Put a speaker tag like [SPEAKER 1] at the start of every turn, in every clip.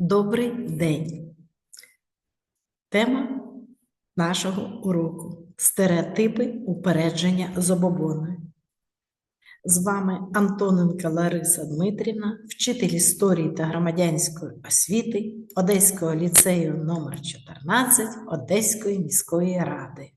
[SPEAKER 1] Добрий день. Тема нашого уроку стереотипи упередження забобони. З вами Антоненка Лариса Дмитрівна, вчитель історії та громадянської освіти Одеського ліцею номер 14 Одеської міської ради.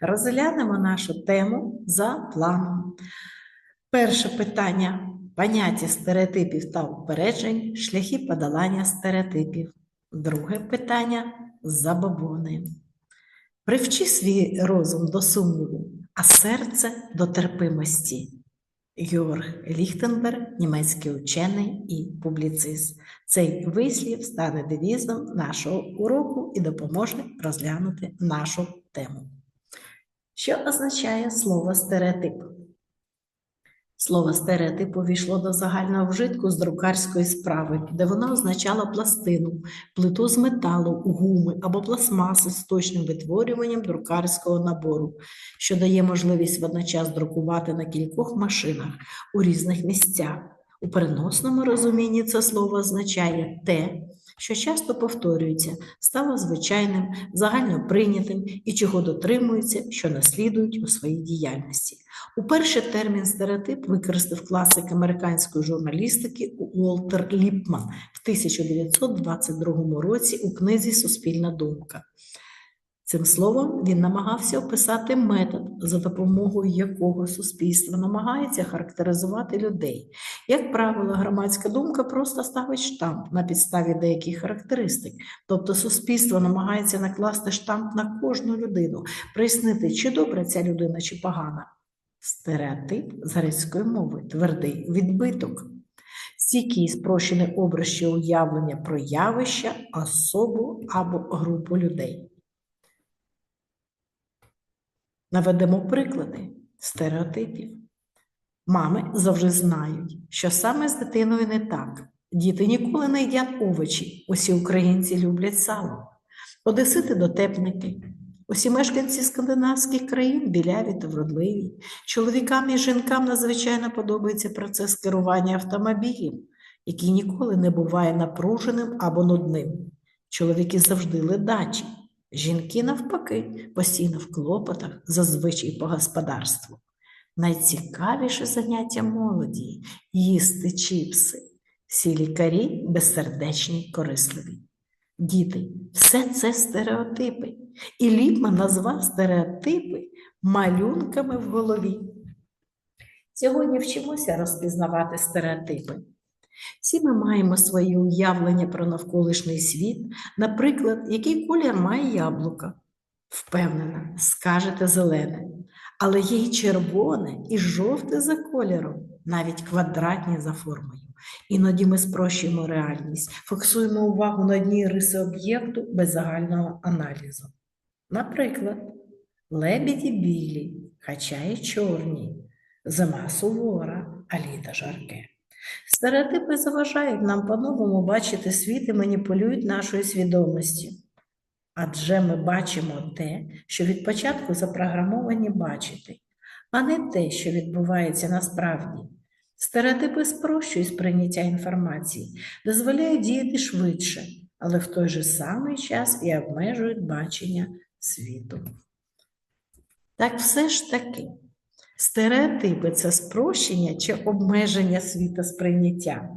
[SPEAKER 1] Розглянемо нашу тему за планом. Перше питання поняття стереотипів та упереджень, шляхи подолання стереотипів. Друге питання забобони. Привчи свій розум до сумніву, а серце до терпимості. Георг Ліхтенберг, німецький учений і публіцист. Цей вислів стане девізом нашого уроку і допоможе розглянути нашу тему. Що означає слово стереотип? Слово стереотип увійшло до загального вжитку з друкарської справи, де воно означало пластину, плиту з металу, гуми або пластмаси з точним витворюванням друкарського набору, що дає можливість водночас друкувати на кількох машинах у різних місцях. У переносному розумінні це слово означає те, що часто повторюється, стало звичайним, загально прийнятим і чого дотримуються, що наслідують у своїй діяльності. Уперше термін стереотип використав класик американської журналістики Уолтер Ліпман в 1922 році у книзі Суспільна думка. Цим словом він намагався описати метод, за допомогою якого суспільство намагається характеризувати людей. Як правило, громадська думка просто ставить штамп на підставі деяких характеристик, тобто суспільство намагається накласти штамп на кожну людину, прояснити, чи добра ця людина, чи погана. Стереотип з грецької мови твердий відбиток. Стійкий спрощений образ чи уявлення про явище, особу або групу людей. Наведемо приклади стереотипів. Мами завжди знають, що саме з дитиною не так. Діти ніколи не їдять овочі, усі українці люблять сало. Одесити дотепники. Усі мешканці скандинавських країн біляві та вродливі. Чоловікам і жінкам надзвичайно подобається процес керування автомобілем, який ніколи не буває напруженим або нудним. Чоловіки завжди ледачі, жінки, навпаки, постійно в клопотах, зазвичай по господарству. Найцікавіше заняття молоді їсти чіпси. Всі лікарі безсердечні корисливі. Діти, все це стереотипи. І Ліпман назвав стереотипи малюнками в голові. Сьогодні вчимося розпізнавати стереотипи. Всі ми маємо свої уявлення про навколишній світ, наприклад, який колір має яблука. Впевнена, скажете зелене, але є й червоне, і жовте за кольором, навіть квадратні за формою. Іноді ми спрощуємо реальність, фокусуємо увагу на одній риси об'єкту без загального аналізу. Наприклад, лебеді білі, хоча й чорні, зима сувора, а літо жарке. Стереотипи заважають нам по-новому бачити світ і маніпулюють нашою свідомістю. Адже ми бачимо те, що від початку запрограмовані бачити, а не те, що відбувається насправді. Стереотипи спрощують сприйняття інформації, дозволяють діяти швидше, але в той же самий час і обмежують бачення світу. Так все ж таки, стереотипи це спрощення чи обмеження світосприйняття.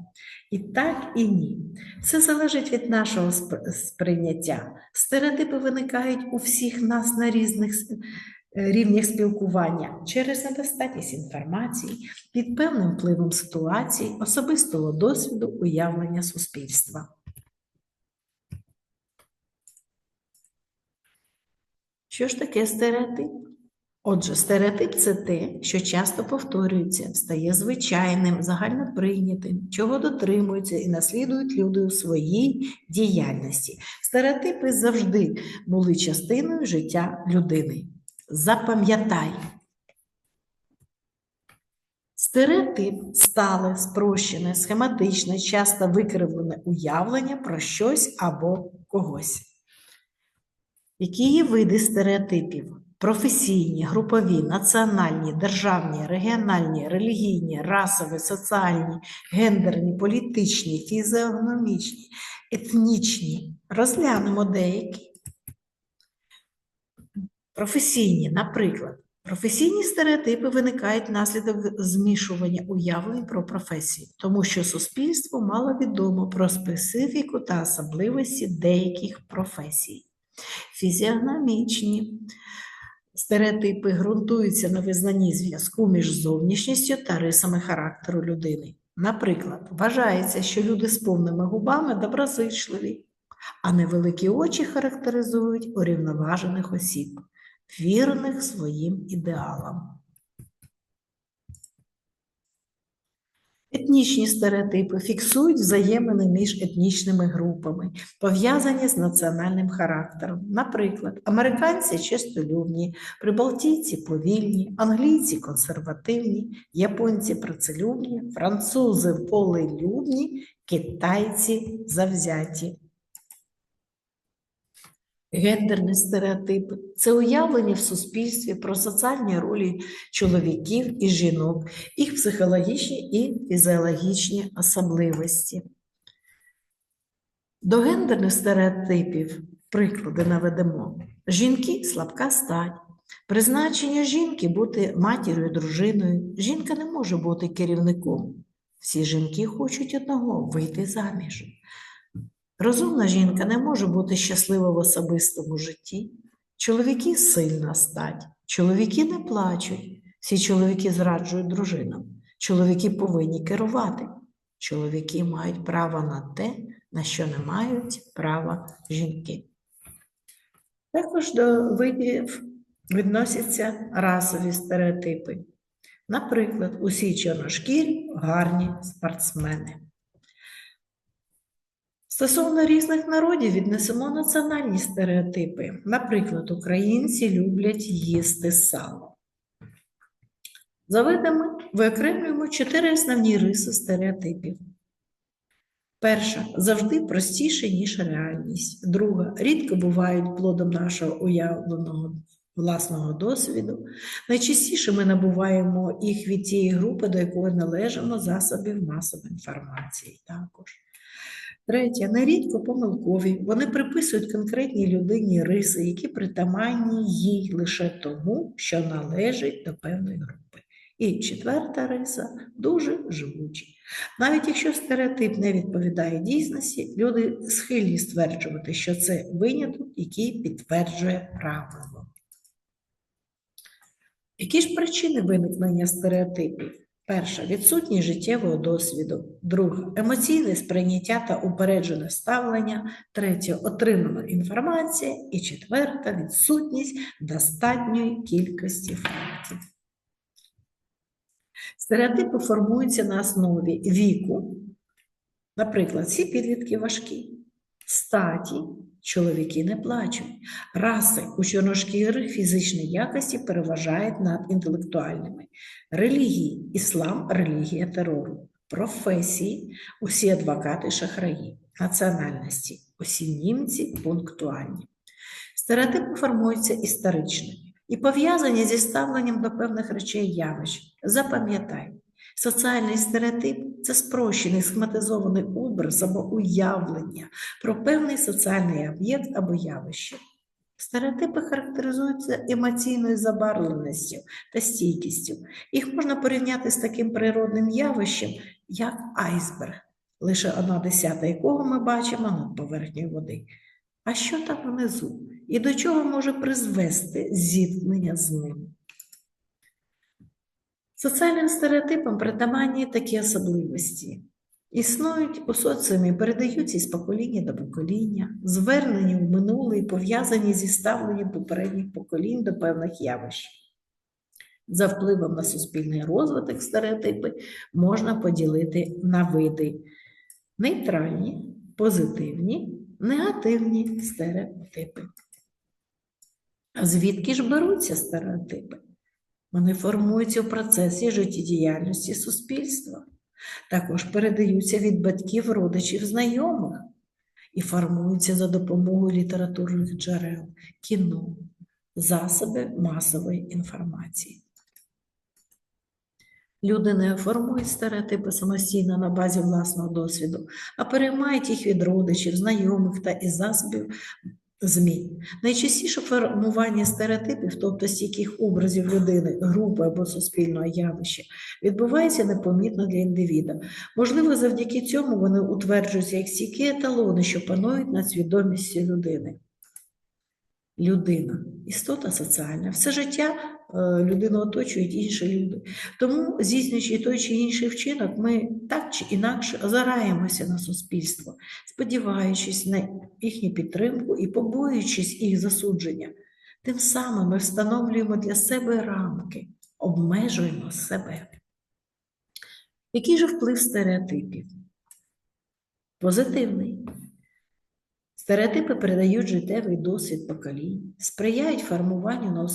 [SPEAKER 1] І так, і ні. Все залежить від нашого сприйняття. Стереотипи виникають у всіх нас на різних рівнях спілкування через недостатність інформації, під певним впливом ситуації, особистого досвіду, уявлення суспільства. Що ж таке стереотип? Отже, стереотип це те, що часто повторюється, стає звичайним, загальноприйнятим, чого дотримуються і наслідують люди у своїй діяльності. Стереотипи завжди були частиною життя людини. Запам'ятай. Стереотип стале, спрощене, схематичне, часто викривлене уявлення про щось або когось. Які є види стереотипів? Професійні, групові, національні, державні, регіональні, релігійні, расові, соціальні, гендерні, політичні, фізіогномічні, етнічні. Розглянемо деякі. Професійні, наприклад, професійні стереотипи виникають внаслідок змішування уявлень про професію, тому що суспільство мало відомо про специфіку та особливості деяких професій. Фізіогномічні стереотипи ґрунтуються на визнанні зв'язку між зовнішністю та рисами характеру людини. Наприклад, вважається, що люди з повними губами доброзичливі, а невеликі очі характеризують урівноважених осіб, вірних своїм ідеалам. Етнічні стереотипи фіксують взаємини між етнічними групами, пов'язані з національним характером. Наприклад, американці чистолюбні, прибалтійці повільні, англійці консервативні, японці працелюбні, французи полелюбні, китайці завзяті. Гендерні стереотипи це уявлення в суспільстві про соціальні ролі чоловіків і жінок, їх психологічні і фізіологічні особливості. До гендерних стереотипів приклади наведемо: жінки слабка стать, призначення жінки бути матір'ю, дружиною. Жінка не може бути керівником. Всі жінки хочуть одного вийти заміж. Розумна жінка не може бути щаслива в особистому житті. Чоловіки сильна стать, чоловіки не плачуть, всі чоловіки зраджують дружинам. Чоловіки повинні керувати. Чоловіки мають право на те, на що не мають права жінки. Також до видів відносяться расові стереотипи. Наприклад, усі чорношкірі гарні спортсмени. Стосовно різних народів віднесемо національні стереотипи. Наприклад, українці люблять їсти сало. За видами виокремлюємо чотири основні риси стереотипів. Перша завжди простіше, ніж реальність. Друга рідко бувають плодом нашого уявленого власного досвіду. Найчастіше ми набуваємо їх від тієї групи, до якої належимо засобів масової інформації також. Третє, нерідко помилкові. Вони приписують конкретній людині риси, які притаманні їй лише тому, що належить до певної групи. І четверта риса дуже живучі. Навіть якщо стереотип не відповідає дійсності, люди схильні стверджувати, що це виняток, який підтверджує правило. Які ж причини виникнення стереотипів? Перша відсутність життєвого досвіду, друга емоційне сприйняття та упереджене ставлення, третя отримана інформація. І четверта відсутність достатньої кількості фактів. Стереотипи формуються на основі віку, наприклад, всі підлітки важкі, статі, чоловіки не плачуть, раси у чорношкірих фізичні якості переважають над інтелектуальними, релігії, іслам, релігія терору, професії, усі адвокати шахраї, національності, усі німці пунктуальні. Стереотипи формуються історично і пов'язані зі ставленням до певних речей явищ. Запам'ятай, соціальний стереотип це спрощений схематизований образ або уявлення про певний соціальний об'єкт або явище. Стереотипи характеризуються емоційною забарвленістю та стійкістю. Їх можна порівняти з таким природним явищем, як айсберг, лише одна десята якого ми бачимо над поверхнею води. А що там внизу? І до чого може призвести зіткнення з ним? Соціальним стереотипам притаманні такі особливості. Існують у соціумі, передаються із покоління до покоління, звернені в минуле і пов'язані зі ставленням попередніх поколінь до певних явищ. За впливом на суспільний розвиток стереотипи можна поділити на види нейтральні, позитивні, негативні стереотипи. Звідки ж беруться стереотипи? Вони формуються в процесі життєдіяльності суспільства, також передаються від батьків, родичів, знайомих і формуються за допомогою літературних джерел, кіно, засоби масової інформації. Люди не формують стереотипи самостійно на базі власного досвіду, а переймають їх від родичів, знайомих та із засобів ЗМІ. Найчастіше формування стереотипів, тобто стійких образів людини, групи або суспільного явища, відбувається непомітно для індивіда. Можливо, завдяки цьому вони утверджуються як стійкі еталони, що панують над свідомістю людини. Людина істота соціальна. Все життя людину оточують інші люди. Тому, здійснюючи той чи інший вчинок, ми так чи інакше озираємося на суспільство, сподіваючись на їхню підтримку і побоюючись їх засудження. Тим самим ми встановлюємо для себе рамки, обмежуємо себе. Який же вплив стереотипів? Позитивний. Стереотипи передають життєвий досвід поколінь, сприяють формуванню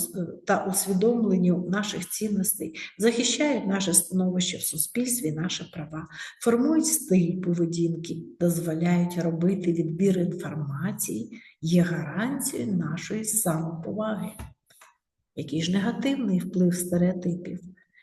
[SPEAKER 1] та усвідомленню наших цінностей, захищають наше становище в суспільстві, наші права, формують стиль поведінки, дозволяють робити відбір інформації, є гарантією нашої самоповаги. Який ж негативний вплив стереотипів?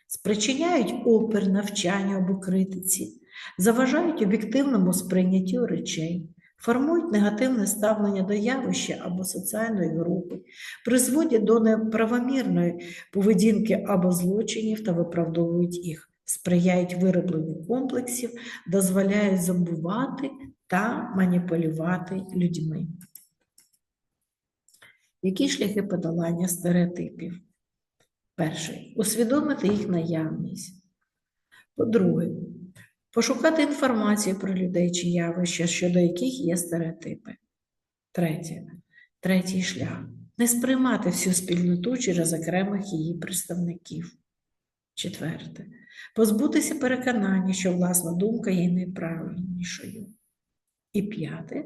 [SPEAKER 1] Спричиняють опір навчанню або критиці, заважають об'єктивному сприйняттю речей, формують негативне ставлення до явища або соціальної групи, призводять до неправомірної поведінки або злочинів та виправдовують їх, сприяють виробленню комплексів, дозволяють забувати та маніпулювати людьми. Які шляхи подолання стереотипів? Перший усвідомити їх наявність. По-друге, пошукати інформацію про людей чи явища, щодо яких є стереотипи. Третє. Третій шлях не сприймати всю спільноту через окремих її представників. Четверте. Позбутися переконання, що власна думка є найправильнішою. І п'яте.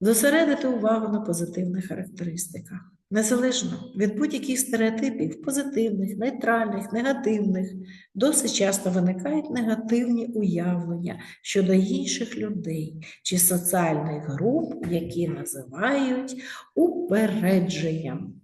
[SPEAKER 1] Зосередити увагу на позитивних характеристиках. Незалежно від будь-яких стереотипів, позитивних, нейтральних, негативних, досить часто виникають негативні уявлення щодо інших людей чи соціальних груп, які називають упередженням.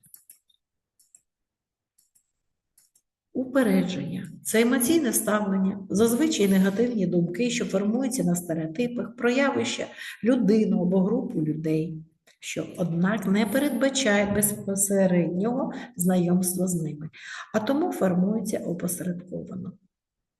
[SPEAKER 1] Упередження це емоційне ставлення, зазвичай негативні думки, що формуються на стереотипах, про явища, людину або групу людей, що, однак, не передбачає безпосереднього знайомства з ними, а тому формується опосередковано.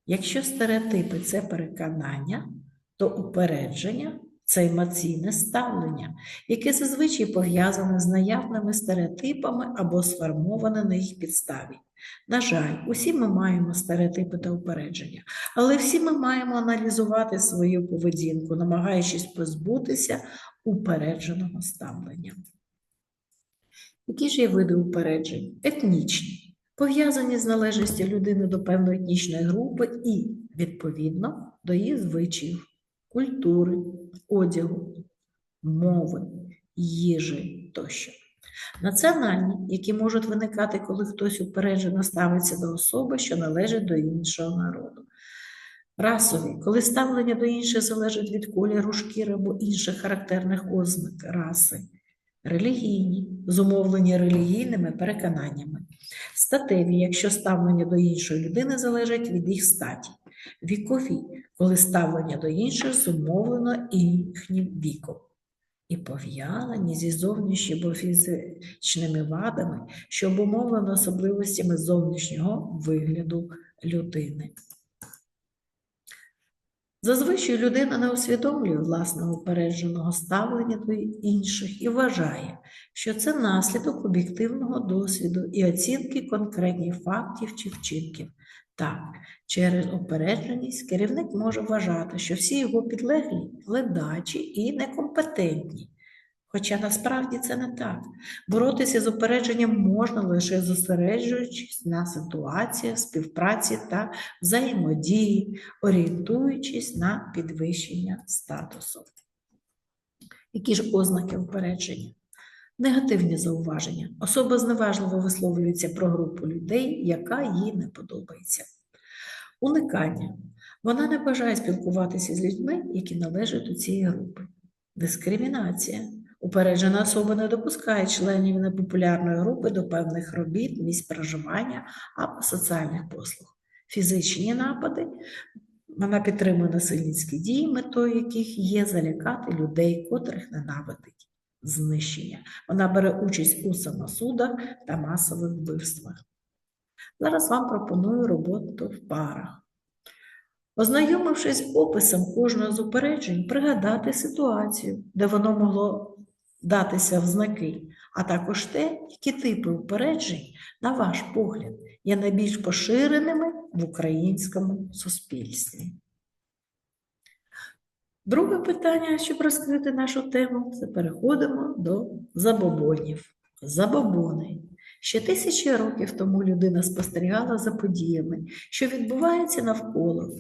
[SPEAKER 1] Якщо стереотипи це переконання, то упередження це емоційне ставлення, яке зазвичай пов'язане з наявними стереотипами або сформоване на їх підставі. На жаль, усі ми маємо стереотипи та упередження, але всі ми маємо аналізувати свою поведінку, намагаючись позбутися упередженого ставлення. Які ж є види упереджень? Етнічні, пов'язані з належністю людини до певної етнічної групи і, відповідно, до її звичаїв, культури, одягу, мови, їжі тощо. Національні, які можуть виникати, коли хтось упереджено ставиться до особи, що належить до іншого народу. Расові, коли ставлення до інших залежить від кольору шкіри або інших характерних ознак раси. Релігійні, зумовлені релігійними переконаннями. Статеві, якщо ставлення до іншої людини залежить від їх статі. Вікові, коли ставлення до інших зумовлено їхнім віком і пов'язані зі зовнішніми фізичними вадами, що обумовлено особливостями зовнішнього вигляду людини. Зазвичай людина не усвідомлює власного упередженого ставлення до інших і вважає, що це наслідок об'єктивного досвіду і оцінки конкретних фактів чи вчинків. Так, через опередженість керівник може вважати, що всі його підлеглі ледачі і некомпетентні. Хоча насправді це не так. Боротися з упередженням можна лише зосереджуючись на ситуаціях співпраці та взаємодії, орієнтуючись на підвищення статусу. Які ж ознаки упередження? Негативні зауваження. Особа зневажливо висловлюється про групу людей, яка їй не подобається. Уникання. Вона не бажає спілкуватися з людьми, які належать до цієї групи. Дискримінація. Упереджена особа не допускає членів непопулярної групи до певних робіт, місць проживання або соціальних послуг. фізичні напади. Вона підтримує насильницькі дії, метою яких є залякати людей, котрих ненавидить знищення. Вона бере участь у самосудах та масових вбивствах. Зараз вам пропоную роботу в парах. Ознайомившись описом кожного з упереджень, пригадати ситуацію, де воно могло датися в знаки, а також те, які типи упереджень, на ваш погляд, є найбільш поширеними в українському суспільстві. Друге питання, щоб розкрити нашу тему, це переходимо до забобонів. Забобони. Ще тисячі років тому людина спостерігала за подіями, що відбуваються навколо,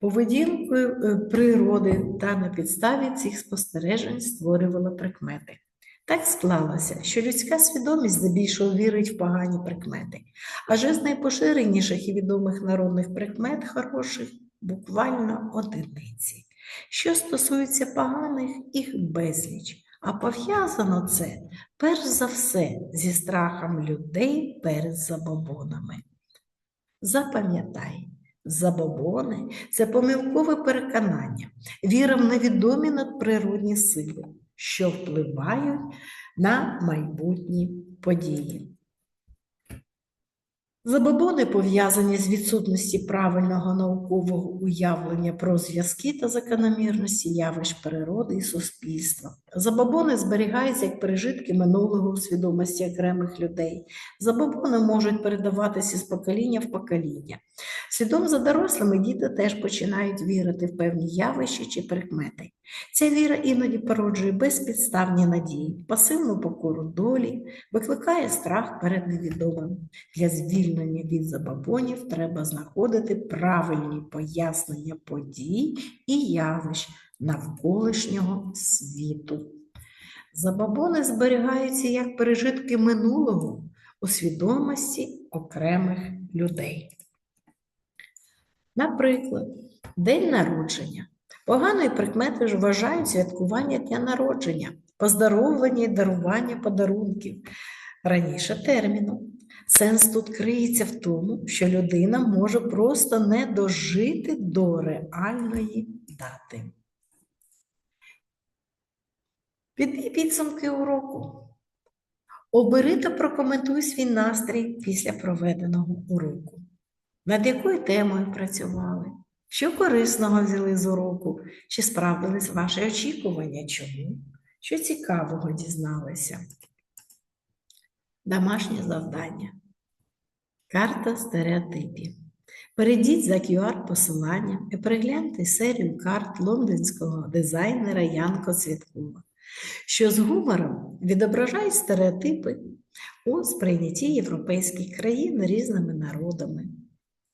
[SPEAKER 1] поведінкою е, природи та на підставі цих спостережень створювала прикмети. Так склалося, що людська свідомість здебільшого вірить в погані прикмети, адже з найпоширеніших і відомих народних прикмет хороших буквально одиниці. Що стосується поганих, їх безліч, а пов'язано це перш за все зі страхом людей перед забобонами. Запам'ятай, забобони це помилкове переконання, віра в невідомі надприродні сили, що впливають на майбутні події. Забобони пов'язані з відсутності правильного наукового уявлення про зв'язки та закономірності явищ природи і суспільства. Забобони зберігаються як пережитки минулого у свідомості окремих людей. Забобони можуть передаватися з покоління в покоління. Слідом за дорослими діти теж починають вірити в певні явища чи прикмети. Ця віра іноді породжує безпідставні надії, пасивну покору долі, викликає страх перед невідомим. Для звільнення від забобонів треба знаходити правильні пояснення подій і явищ навколишнього світу. Забобони зберігаються як пережитки минулого у свідомості окремих людей. Наприклад, день народження. Поганою прикметою ж вважають святкування дня народження, поздоровлення і дарування подарунків раніше терміну. Сенс тут криється в тому, що людина може просто не дожити до реальної дати. Підбій підсумки уроку. Обери та прокоментуй свій настрій після проведеного уроку. Над якою темою працювали? Що корисного взяли з уроку? Чи справдились ваші очікування? Чому? Що цікавого дізналися? Домашнє завдання. Карта стереотипів. Перейдіть за QR-посиланням і перегляньте серію карт лондонського дизайнера Янко Цвіткова, що з гумором відображають стереотипи у сприйнятті європейських країн різними народами.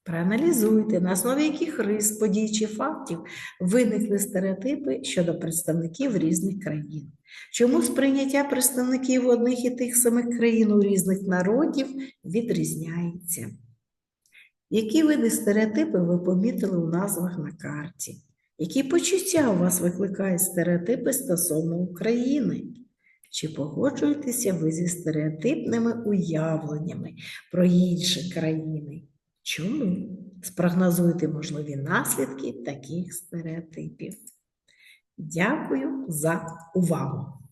[SPEAKER 1] Проаналізуйте, на основі яких рис, подій чи фактів виникли стереотипи щодо представників різних країн. Чому сприйняття представників одних і тих самих країн у різних народів відрізняється? Які види стереотипів ви помітили у назвах на карті? Які почуття у вас викликають стереотипи стосовно України? Чи погоджуєтеся ви зі стереотипними уявленнями про інші країни? Чому? Спрогнозуйте можливі наслідки таких стереотипів. Дякую за увагу!